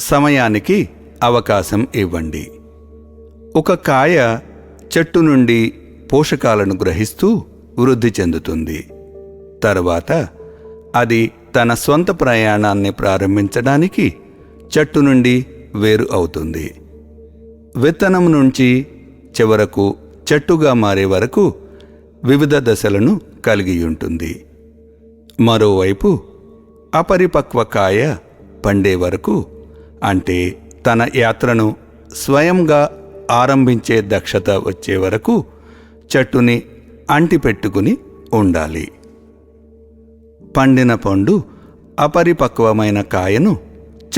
సమయానికి అవకాశం ఇవ్వండి. ఒక కాయ చెట్టు నుండి పోషకాలను గ్రహిస్తూ వృద్ధి చెందుతుంది. తర్వాత అది తన స్వంత ప్రయాణాన్ని ప్రారంభించడానికి చెట్టు నుండి వేరు అవుతుంది. విత్తనం నుంచి చివరకు చెట్టుగా మారే వరకు వివిధ దశలను కలిగి ఉంటుంది. మరోవైపు అపరిపక్వ కాయ పండే వరకు అంటే తన యాత్రను స్వయంగా ఆరంభించే దక్షత వచ్చే వరకు చెట్టుని అంటిపెట్టుకుని ఉండాలి. పండిన పండు అపరిపక్వమైన కాయను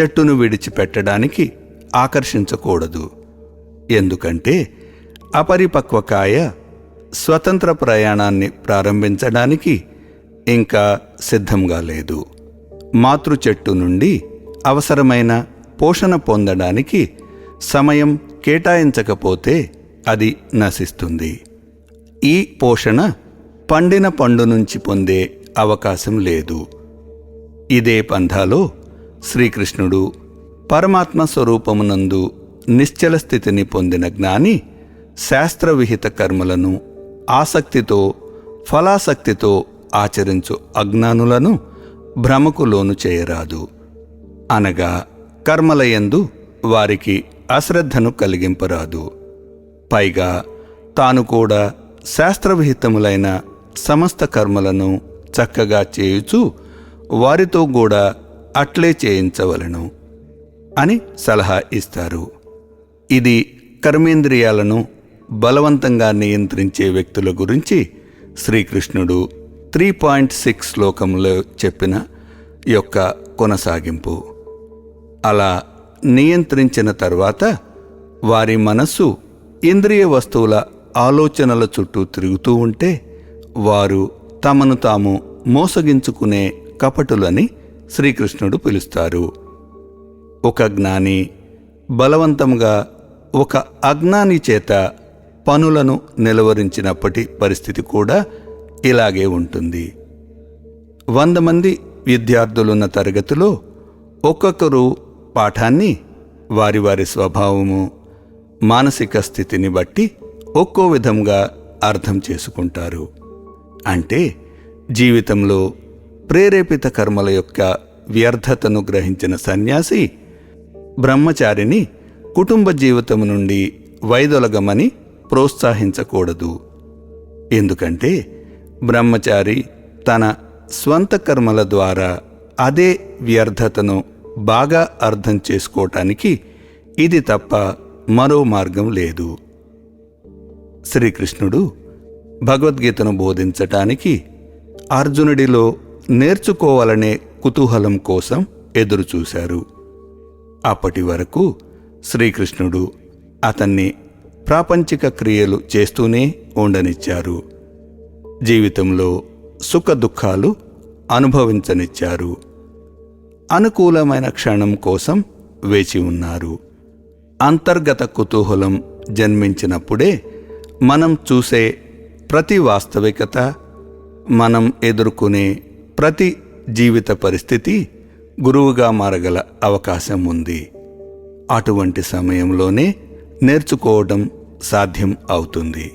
చెట్టును విడిచిపెట్టడానికి ఆకర్షించకూడదు. ఎందుకంటే అపరిపక్వ కాయ స్వతంత్ర ప్రయాణాన్ని ప్రారంభించడానికి ఇంకా సిద్ధంగా లేదు. మాతృ చెట్టు నుండి అవసరమైన పోషణ పొందడానికి సమయం కేటాయించకపోతే అది నశిస్తుంది. ఈ పోషణ పండిన పండు నుంచి పొందే అవకాశం లేదు. ఇదే పంథాలో శ్రీకృష్ణుడు పరమాత్మ స్వరూపమునందు నిశ్చల స్థితిని పొందిన జ్ఞాని శాస్త్రవిహిత కర్మలను ఆసక్తితో ఫలాసక్తితో ఆచరించు అజ్ఞానులను భ్రమకు లోను చేయరాదు. అనగా కర్మలయందు వారికి అశ్రద్ధను కలిగింపరాదు. పైగా తాను కూడా శాస్త్రవిహితములైన సమస్త కర్మలను చక్కగా చేయుచు వారితో కూడా అట్లే చేయించవలను అని సలహా ఇస్తారు. ఇది కర్మేంద్రియాలను బలవంతంగా నియంత్రించే వ్యక్తుల గురించి శ్రీకృష్ణుడు త్రీ పాయింట్ సిక్స్ శ్లోకంలో చెప్పిన యొక్క కొనసాగింపు. అలా నియంత్రించిన తర్వాత వారి మనస్సు ఇంద్రియ వస్తువుల ఆలోచనల చుట్టూ తిరుగుతూ ఉంటే వారు తమను తాము మోసగించుకునే కపటులని శ్రీకృష్ణుడు పిలుస్తారు. ఒక జ్ఞాని బలవంతంగా ఒక అజ్ఞాని చేత పనులను నిలువరించినప్పటి పరిస్థితి కూడా ఇలాగే ఉంటుంది. వంద మంది విద్యార్థులున్న తరగతిలో ఒక్కొక్కరు పాఠాన్ని వారి వారి స్వభావము మానసిక స్థితిని బట్టి ఒక్కో విధంగా అర్థం చేసుకుంటారు. అంటే జీవితంలో ప్రేరేపిత కర్మల యొక్క వ్యర్థతను గ్రహించిన సన్యాసి బ్రహ్మచారిని కుటుంబ జీవితం నుండి వైదొలగమని ప్రోత్సహించకూడదు. ఎందుకంటే బ్రహ్మచారి తన స్వంత కర్మల ద్వారా అదే వ్యర్థతను బాగా అర్థం చేసుకోవటానికి ఇది తప్ప మరో మార్గం లేదు. శ్రీకృష్ణుడు భగవద్గీతను బోధించటానికి అర్జునుడిలో నేర్చుకోవాలనే కుతూహలం కోసం ఎదురుచూశారు. అప్పటి వరకు శ్రీకృష్ణుడు అతన్ని ప్రాపంచిక క్రియలు చేస్తూనే ఉండనిచ్చారు. జీవితంలో సుఖ దుఃఖాలు అనుభవించనిచ్చారు. అనుకూలమైన క్షణం కోసం వేచి ఉన్నారు. అంతర్గత కుతూహలం జన్మించినప్పుడే మనం చూసే ప్రతి వాస్తవికత మనం ఎదుర్కొనే ప్రతి జీవిత పరిస్థితి గురువుగా మారగల అవకాశం ఉంది. అటువంటి సమయంలోనే నేర్చుకోవడం సాధ్యం అవుతుంది.